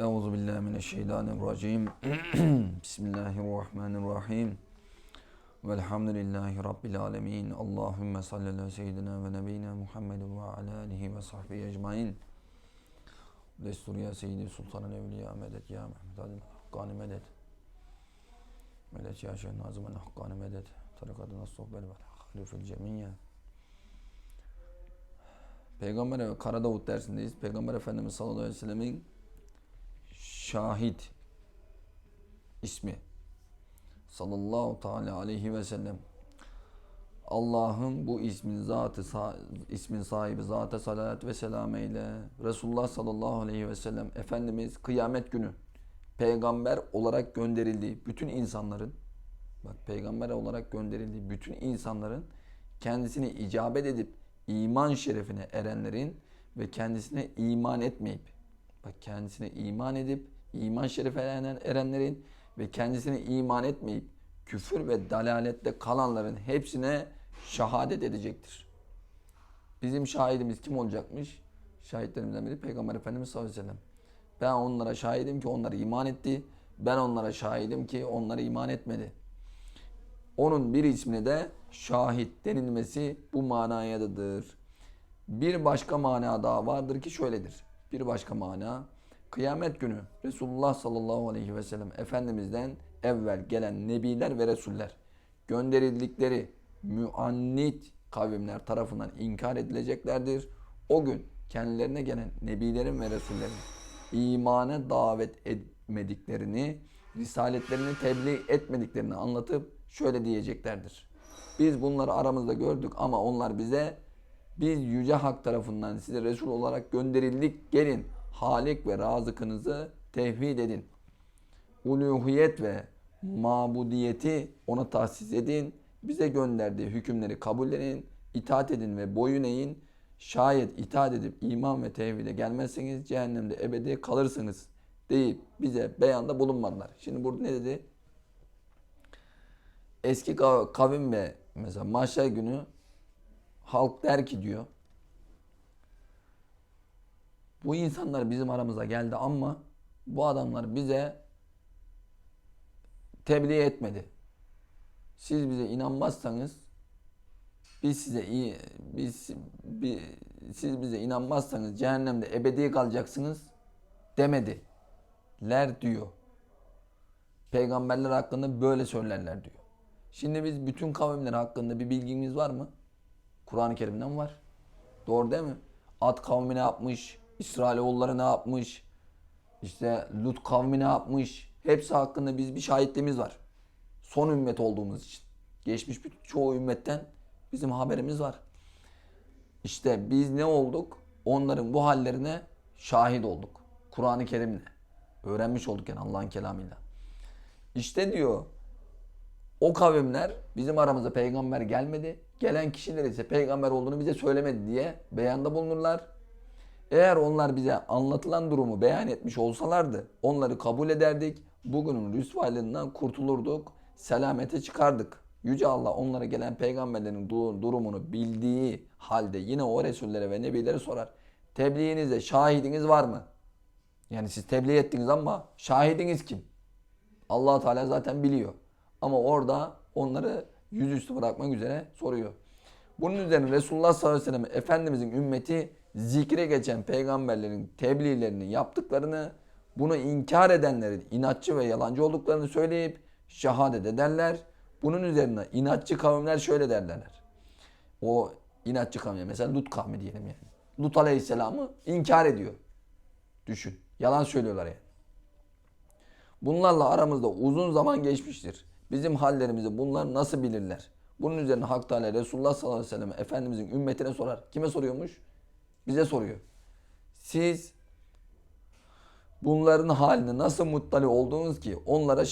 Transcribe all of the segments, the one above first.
Euzu billahi mineşşeytanirracim. Bismillahirrahmanirrahim. Velhamdülillahi rabbil alamin. Allahumme salli ala seyyidina ve nebiyina Muhammed ve ala alihi ve sahbihi ecmaîn. Destur ya seyyidi sultanın evliya medet ya Mehmet adil hakkani medet. Medet ya şeyh nazımın hakkani medet. Tarikatına sohbet ve halifil cemiyye. Peygamber Kara Davut dersindeyiz. Peygamber Efendimiz sallallahu aleyhi ve sellemin şahit ismi. Sallallahu teala aleyhi ve sellem. Allah'ın bu ismin zatı ismin sahibi zata salat ve selam eyle. Resulullah sallallahu aleyhi ve sellem Efendimiz kıyamet günü peygamber olarak gönderildiği bütün insanların bak peygamber olarak gönderildiği bütün insanların kendisini icabet edip iman şerefine erenlerin ve kendisine iman etmeyip bak kendisine iman edip iman şerefine erenlerin ve kendisine iman etmeyip küfür ve dalalette kalanların hepsine şehadet edecektir. Bizim şahidimiz kim olacakmış? Şahitlerimizden biri Peygamber Efendimiz sallallahu aleyhi ve sellem. Ben onlara şahidim ki onlar iman etti. Ben onlara şahidim ki onlar iman etmedi. Onun bir ismine de şahit denilmesi bu manayadadır. Bir başka mana daha vardır ki şöyledir. Bir başka mana kıyamet günü Resulullah sallallahu aleyhi ve sellem Efendimiz'den evvel gelen nebiler ve resuller gönderildikleri müannit kavimler tarafından inkar edileceklerdir. O gün kendilerine gelen nebilerin ve resullerin imana davet etmediklerini, risaletlerini tebliğ etmediklerini anlatıp şöyle diyeceklerdir. Biz bunları aramızda gördük ama onlar bize biz yüce hak tarafından size Resul olarak gönderildik. Gelin Halik ve Razıkınızı tevhid edin. Uluhiyet ve mabudiyeti ona tahsis edin. Bize gönderdiği hükümleri kabullenin, itaat edin ve boyun eğin. Şayet itaat edip iman ve tevhide gelmezseniz cehennemde ebedi kalırsınız deyip bize beyanda bulunmadılar. Şimdi burada ne dedi? Eski kavim ve mesela mahşer günü halk der ki diyor bu insanlar bizim aramıza geldi ama bu adamlar bize tebliğ etmedi. Siz bize inanmazsanız biz size iyi biz, biz siz bize inanmazsanız cehennemde ebedi kalacaksınız demedi. Ler diyor. Peygamberler hakkında böyle söylerler diyor. Şimdi biz bütün kavimler hakkında bir bilgimiz var mı? Kur'an-ı Kerim'den var. Doğru değil mi? Ad kavmi ne yapmış? İsrailoğulları ne yapmış? İşte Lut kavmi ne yapmış? Hepsi hakkında biz bir şahitliğimiz var. Son ümmet olduğumuz için. Geçmiş bir çoğu ümmetten bizim haberimiz var. İşte biz ne olduk? Onların bu hallerine şahit olduk. Kur'an-ı Kerim'le. Öğrenmiş olduk yani Allah'ın kelamıyla. İşte diyor o kavimler bizim aramıza peygamber gelmedi. Gelen kişiler ise peygamber olduğunu bize söylemedi diye beyanda bulunurlar. Eğer onlar bize anlatılan durumu beyan etmiş olsalardı onları kabul ederdik. Bugünün rüsvalığından kurtulurduk. Selamete çıkardık. Yüce Allah onlara gelen peygamberlerin durumunu bildiği halde yine o Resullere ve Nebilere sorar. Tebliğinizde şahidiniz var mı? Yani siz tebliğ ettiniz ama şahidiniz kim? allah Teala zaten biliyor. Ama orada onları yüzüstü bırakmak üzere soruyor. Bunun üzerine Resulullah sallallahu aleyhi ve sellem Efendimizin ümmeti zikre geçen peygamberlerin tebliğlerini yaptıklarını, bunu inkar edenlerin inatçı ve yalancı olduklarını söyleyip şehadet ederler. Bunun üzerine inatçı kavimler şöyle derler. O inatçı kavmi mesela Lut kavmi diyelim yani. Lut aleyhisselamı inkar ediyor. Düşün. Yalan söylüyorlar yani. Bunlarla aramızda uzun zaman geçmiştir. Bizim hallerimizi bunlar nasıl bilirler? Bunun üzerine Hak Teala Resulullah sallallahu aleyhi ve sellem Efendimizin ümmetine sorar. Kime soruyormuş? Bize soruyor. Siz bunların halini nasıl muttali oldunuz ki onlara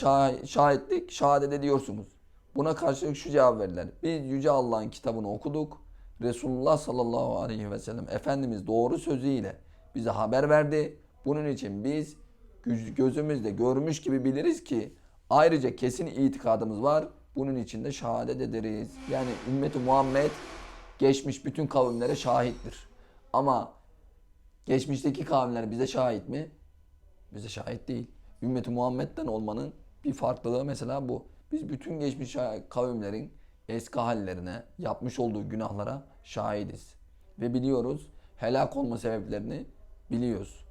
şahitlik, şehadet ediyorsunuz. Buna karşılık şu cevap verirler. Biz Yüce Allah'ın kitabını okuduk. Resulullah sallallahu aleyhi ve sellem Efendimiz doğru sözüyle bize haber verdi. Bunun için biz gözümüzle görmüş gibi biliriz ki ayrıca kesin itikadımız var. Bunun için de şehadet ederiz. Yani ümmeti Muhammed geçmiş bütün kavimlere şahittir. Ama geçmişteki kavimler bize şahit mi? Bize şahit değil. Ümmeti Muhammed'den olmanın bir farklılığı mesela bu. Biz bütün geçmiş kavimlerin eski hallerine, yapmış olduğu günahlara şahidiz. Ve biliyoruz, helak olma sebeplerini biliyoruz.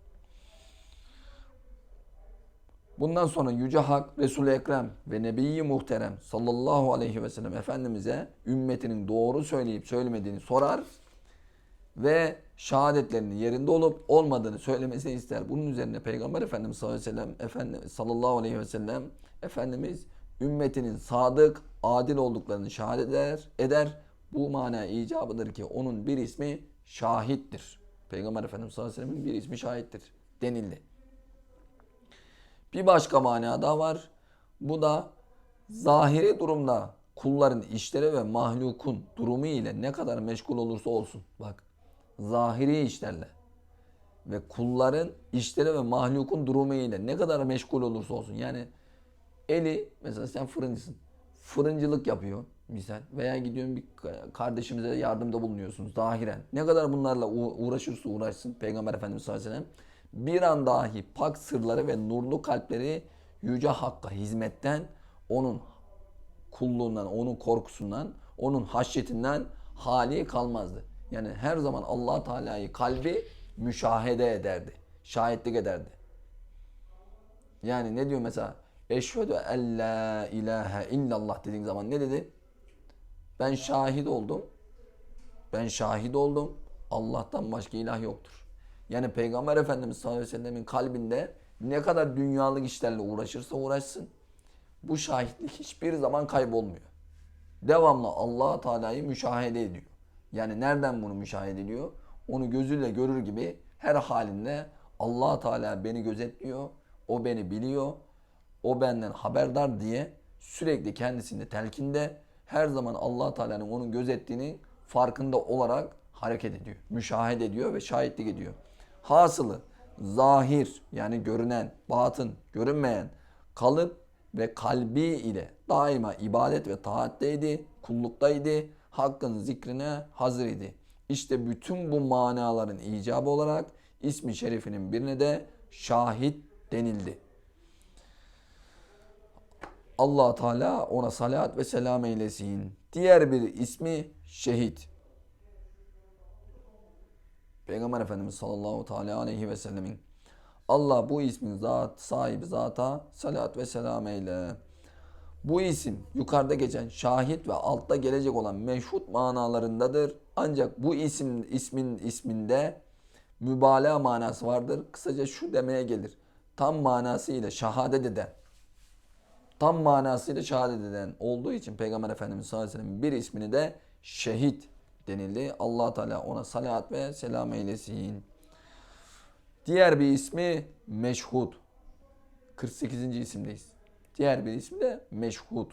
Bundan sonra Yüce Hak, Resul-i Ekrem ve Nebi-i Muhterem sallallahu aleyhi ve sellem Efendimiz'e ümmetinin doğru söyleyip söylemediğini sorar ve şehadetlerinin yerinde olup olmadığını söylemesini ister. Bunun üzerine Peygamber Efendimiz sallallahu aleyhi ve sellem, Efendi, sallallahu aleyhi ve sellem Efendimiz ümmetinin sadık, adil olduklarını şehadet eder. eder. Bu mana icabıdır ki onun bir ismi şahittir. Peygamber Efendimiz sallallahu aleyhi ve sellem'in bir ismi şahittir denildi. Bir başka mana daha var. Bu da zahiri durumda kulların işleri ve mahlukun durumu ile ne kadar meşgul olursa olsun. Bak zahiri işlerle ve kulların işleri ve mahlukun durumu ile ne kadar meşgul olursa olsun. Yani eli mesela sen fırıncısın. Fırıncılık yapıyor misal veya gidiyorsun bir kardeşimize yardımda bulunuyorsunuz zahiren. Ne kadar bunlarla uğraşırsa uğraşsın Peygamber Efendimiz sallallahu aleyhi ve sellem bir an dahi pak sırları ve nurlu kalpleri Yüce Hakk'a hizmetten, onun kulluğundan, onun korkusundan, onun haşyetinden hali kalmazdı. Yani her zaman allah Teala'yı kalbi müşahede ederdi. Şahitlik ederdi. Yani ne diyor mesela? Eşhedü en la ilahe illallah dediğin zaman ne dedi? Ben şahit oldum. Ben şahit oldum. Allah'tan başka ilah yoktur. Yani Peygamber Efendimiz sallallahu aleyhi ve sellemin kalbinde ne kadar dünyalık işlerle uğraşırsa uğraşsın. Bu şahitlik hiçbir zaman kaybolmuyor. Devamlı allah Teala'yı müşahede ediyor. Yani nereden bunu müşahede ediyor? Onu gözüyle görür gibi her halinde allah Teala beni gözetliyor. O beni biliyor. O benden haberdar diye sürekli kendisinde telkinde her zaman allah Teala'nın onun gözettiğini farkında olarak hareket ediyor. Müşahede ediyor ve şahitlik ediyor. Hasılı zahir yani görünen, batın, görünmeyen kalıp ve kalbi ile daima ibadet ve taatteydi, kulluktaydı, hakkın zikrine hazır idi. İşte bütün bu manaların icabı olarak ismi şerifinin birine de şahit denildi. Allah Teala ona salat ve selam eylesin. Diğer bir ismi şehit. Peygamber Efendimiz sallallahu teala aleyhi ve sellemin Allah bu ismin zat sahibi zata salat ve selam eyle. Bu isim yukarıda geçen şahit ve altta gelecek olan meşhut manalarındadır. Ancak bu isim ismin isminde mübalağa manası vardır. Kısaca şu demeye gelir. Tam manasıyla şehadet eden tam manasıyla şehadet eden olduğu için Peygamber Efendimiz sallallahu aleyhi ve sellem bir ismini de şehit denildi. allah Teala ona salat ve selam eylesin. Diğer bir ismi Meşhud. 48. isimdeyiz. Diğer bir ismi de Meşhud.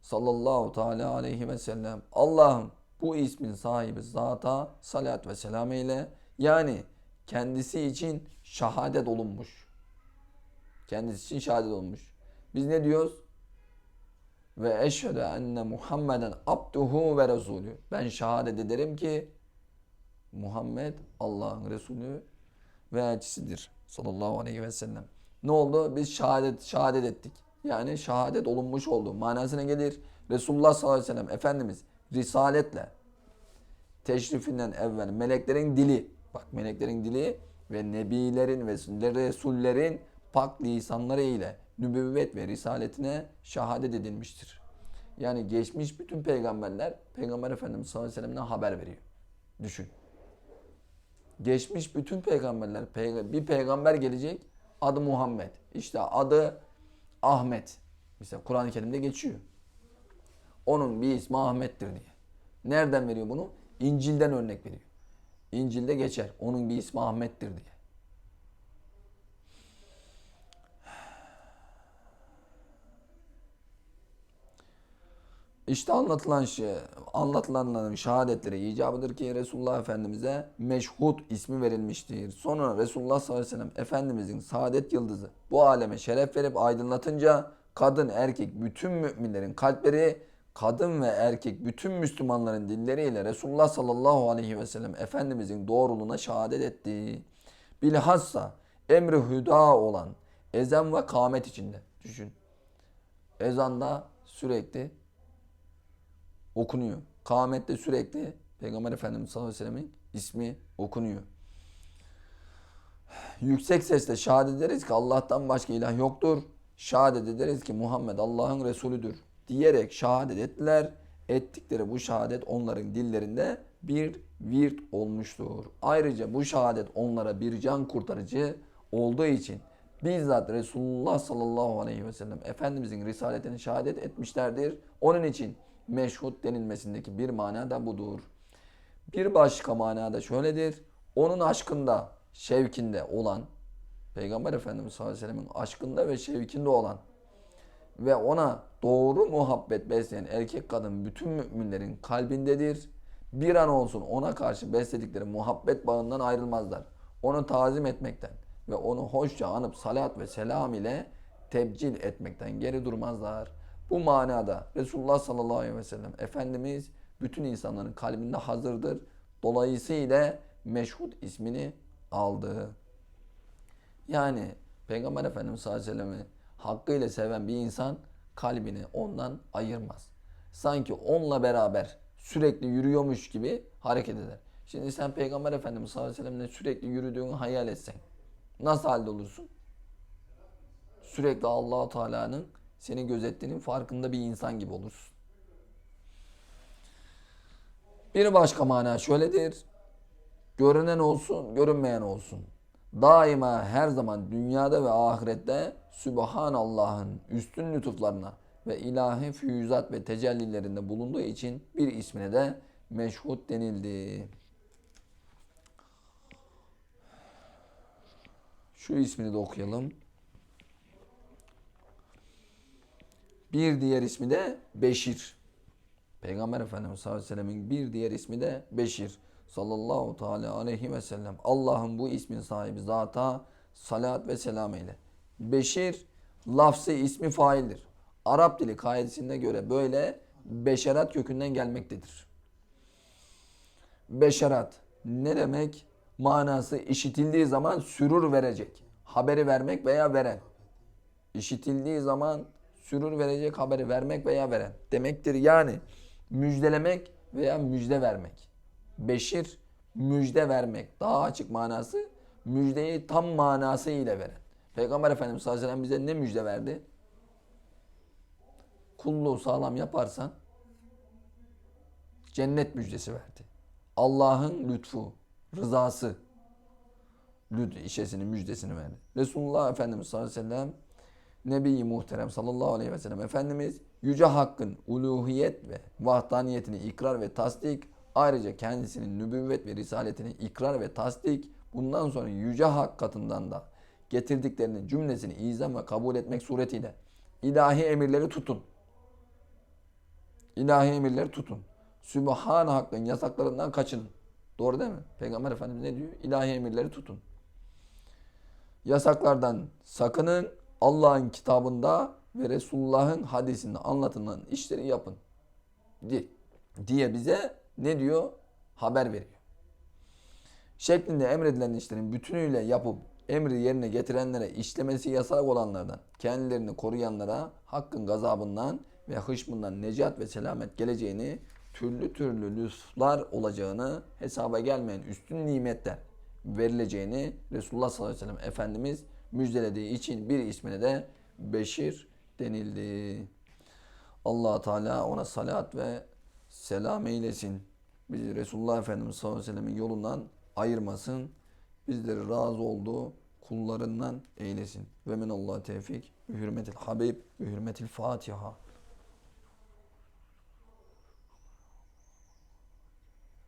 Sallallahu teala aleyhi ve sellem. Allah'ım bu ismin sahibi zata salat ve selam eyle. Yani kendisi için şehadet olunmuş. Kendisi için şehadet olmuş. Biz ne diyoruz? ve eşhedü enne Muhammeden abduhu ve resulü. Ben şehadet ederim ki Muhammed Allah'ın Resulü ve elçisidir sallallahu aleyhi ve sellem. Ne oldu? Biz şehadet şehadet ettik. Yani şehadet olunmuş oldu. Manasına gelir. Resulullah sallallahu aleyhi ve sellem Efendimiz risaletle teşrifinden evvel meleklerin dili bak meleklerin dili ve nebilerin ve resullerin pak lisanları ile nübüvvet ve risaletine şehadet edilmiştir. Yani geçmiş bütün peygamberler Peygamber Efendimiz sallallahu aleyhi ve sellem'den haber veriyor. Düşün. Geçmiş bütün peygamberler bir peygamber gelecek adı Muhammed. İşte adı Ahmet. Mesela Kur'an-ı Kerim'de geçiyor. Onun bir ismi Ahmet'tir diye. Nereden veriyor bunu? İncil'den örnek veriyor. İncil'de geçer. Onun bir ismi Ahmet'tir diye. İşte anlatılan şey, anlatılanların şehadetleri icabıdır ki Resulullah Efendimiz'e meşhut ismi verilmiştir. Sonra Resulullah sallallahu aleyhi ve sellem Efendimiz'in saadet yıldızı bu aleme şeref verip aydınlatınca kadın erkek bütün müminlerin kalpleri kadın ve erkek bütün Müslümanların dilleriyle Resulullah sallallahu aleyhi ve sellem Efendimiz'in doğruluğuna şehadet etti. Bilhassa emri hüda olan ezan ve kâmet içinde. Düşün. Ezanda sürekli okunuyor. Kâmette sürekli Peygamber Efendimiz sallallahu aleyhi ve sellemin ismi okunuyor. Yüksek sesle şehadet ederiz ki Allah'tan başka ilah yoktur. Şehadet ederiz ki Muhammed Allah'ın Resulüdür diyerek şehadet ettiler. Ettikleri bu şehadet onların dillerinde bir virt olmuştur. Ayrıca bu şehadet onlara bir can kurtarıcı olduğu için bizzat Resulullah sallallahu aleyhi ve sellem Efendimizin risaletini şehadet etmişlerdir. Onun için meşhut denilmesindeki bir mana da budur. Bir başka manada şöyledir. Onun aşkında, şevkinde olan, Peygamber Efendimiz sallallahu aleyhi ve sellemin aşkında ve şevkinde olan ve ona doğru muhabbet besleyen erkek kadın bütün müminlerin kalbindedir. Bir an olsun ona karşı besledikleri muhabbet bağından ayrılmazlar. Onu tazim etmekten ve onu hoşça anıp salat ve selam ile tebcil etmekten geri durmazlar. Bu manada Resulullah sallallahu aleyhi ve sellem Efendimiz bütün insanların kalbinde hazırdır. Dolayısıyla meşhud ismini aldı. Yani Peygamber Efendimiz sallallahu aleyhi ve sellem'i hakkıyla seven bir insan kalbini ondan ayırmaz. Sanki onunla beraber sürekli yürüyormuş gibi hareket eder. Şimdi sen Peygamber Efendimiz sallallahu aleyhi ve sellem'le sürekli yürüdüğünü hayal etsen nasıl halde olursun? Sürekli Allahu Teala'nın seni gözettiğinin farkında bir insan gibi olursun. Bir başka mana şöyledir. Görünen olsun, görünmeyen olsun. Daima her zaman dünyada ve ahirette Sübhanallah'ın üstün lütuflarına ve ilahi füyüzat ve tecellilerinde bulunduğu için bir ismine de meşhut denildi. Şu ismini de okuyalım. Bir diğer ismi de Beşir. Peygamber Efendimiz sallallahu aleyhi ve sellemin bir diğer ismi de Beşir. Sallallahu teala aleyhi ve sellem. Allah'ın bu ismin sahibi zata salat ve selam eyle. Beşir lafzı ismi faildir. Arap dili kaidesine göre böyle beşerat kökünden gelmektedir. Beşerat ne demek? Manası işitildiği zaman sürur verecek. Haberi vermek veya veren. İşitildiği zaman sürur verecek haberi vermek veya veren demektir. Yani müjdelemek veya müjde vermek. Beşir müjde vermek. Daha açık manası müjdeyi tam manası ile veren. Peygamber Efendimiz sallallahu aleyhi ve sellem bize ne müjde verdi? Kulluğu sağlam yaparsan cennet müjdesi verdi. Allah'ın lütfu, rızası lütfu işesini, müjdesini verdi. Resulullah Efendimiz sallallahu aleyhi ve sellem Nebi Muhterem sallallahu aleyhi ve sellem Efendimiz Yüce Hakk'ın uluhiyet ve vahdaniyetini ikrar ve tasdik ayrıca kendisinin nübüvvet ve risaletini ikrar ve tasdik bundan sonra Yüce Hak katından da getirdiklerinin cümlesini izam ve kabul etmek suretiyle ilahi emirleri tutun. İlahi emirleri tutun. Sübhan Hakk'ın yasaklarından kaçının. Doğru değil mi? Peygamber Efendimiz ne diyor? İlahi emirleri tutun. Yasaklardan sakının. Allah'ın kitabında ve Resulullah'ın hadisinde anlatılan işleri yapın. Diye bize ne diyor? Haber veriyor. Şeklinde emredilen işlerin bütünüyle yapıp emri yerine getirenlere işlemesi yasak olanlardan, kendilerini koruyanlara hakkın gazabından ve hışmından necat ve selamet geleceğini, türlü türlü lütflar olacağını, hesaba gelmeyen üstün nimetler verileceğini Resulullah sallallahu aleyhi ve sellem Efendimiz müjdelediği için bir ismine de Beşir denildi. allah Teala ona salat ve selam eylesin. Bizi Resulullah Efendimiz sallallahu aleyhi ve sellemin yolundan ayırmasın. Bizleri razı olduğu kullarından eylesin. Ve min Allah tevfik. Bi hürmetil Habib. Bi hürmetil Fatiha.